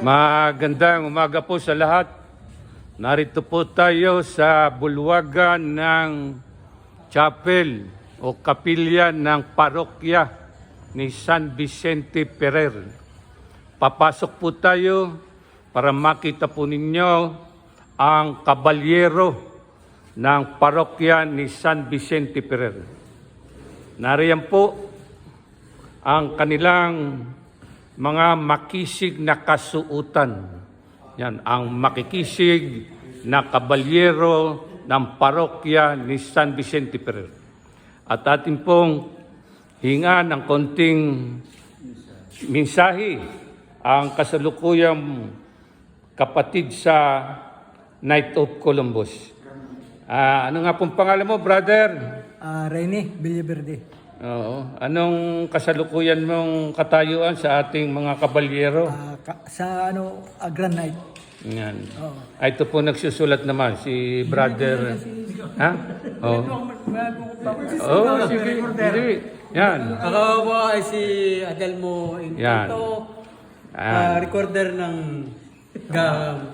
Magandang umaga po sa lahat. Narito po tayo sa bulwagan ng chapel o kapilya ng parokya ni San Vicente Ferrer. Papasok po tayo para makita po ninyo ang kabalyero ng parokya ni San Vicente Ferrer. Nariyan po ang kanilang mga makisig na kasuutan. Yan, ang makikisig na kabalyero ng parokya ni San Vicente Ferrer. At atin pong hinga ng konting mensahe ang kasalukuyang kapatid sa Night of Columbus. Ah, ano nga pong pangalan mo, brother? Ah, Rene Villaverde. Oo. Anong kasalukuyan mong katayuan sa ating mga kabalyero? Ah, ka- sa ano, ah, Grand Night. Yan. Oo. Ah, ito po nagsusulat naman, si brother. Ha? Oo. Oo, sige. Hindi. Yan. Ako po ay si Adelmo Yan. Intanto, Yan. ah, recorder ng ga,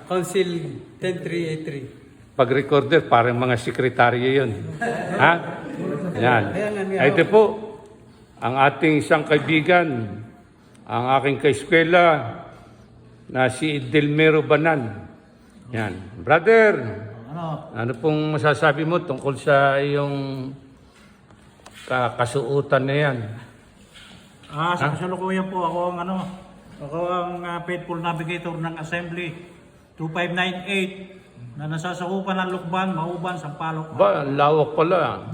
Council 10383. Pag-recorder, parang mga sekretaryo yun. Ha? Yan. Ito po, ang ating isang kaibigan, ang aking kaeskwela, na si Delmero Banan. Yan. Brother, ano pong masasabi mo tungkol sa iyong ka- kasuutan na yan? Ah, sa kasalukuyan po ako ang ano, ako ang ah, faithful navigator ng Assembly 2598 na nasasakupan ng Lukban, Mauban, Sampaloc. Ba, lawak pala.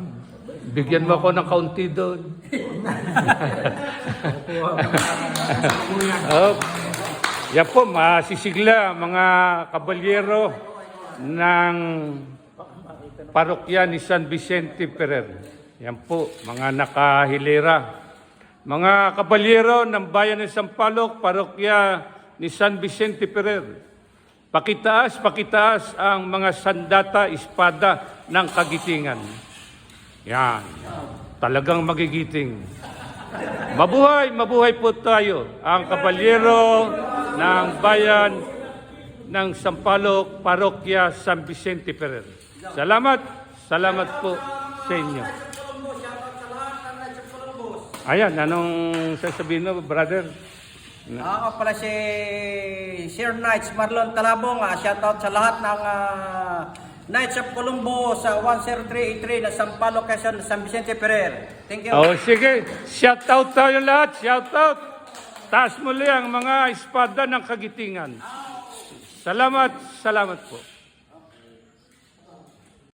Bigyan mo ako ng kaunti doon. oh, yan po, masisigla mga kabalyero ng parokya ni San Vicente Ferrer. Yan po, mga nakahilera. Mga kabalyero ng bayan ng Sampaloc, parokya ni San Vicente Ferrer. Pakitaas, pakitaas ang mga sandata, espada ng kagitingan. Yan. Talagang magigiting. Mabuhay, mabuhay po tayo. Ang kabalyero ng bayan ng Sampaloc, Parokya San Vicente Ferrer. Salamat, salamat po sa inyo. Ayan, anong sasabihin mo, brother? Ako pala si Sir Knights Marlon Talabong. Ah, shoutout sa lahat ng ah, Knights of Colombo sa 10383 na Sampalo, Quezon, San Vicente Ferrer. Thank you. Oh, sige. Shout out tayo lahat. Shout out. Taas muli ang mga espada ng kagitingan. Salamat, salamat po.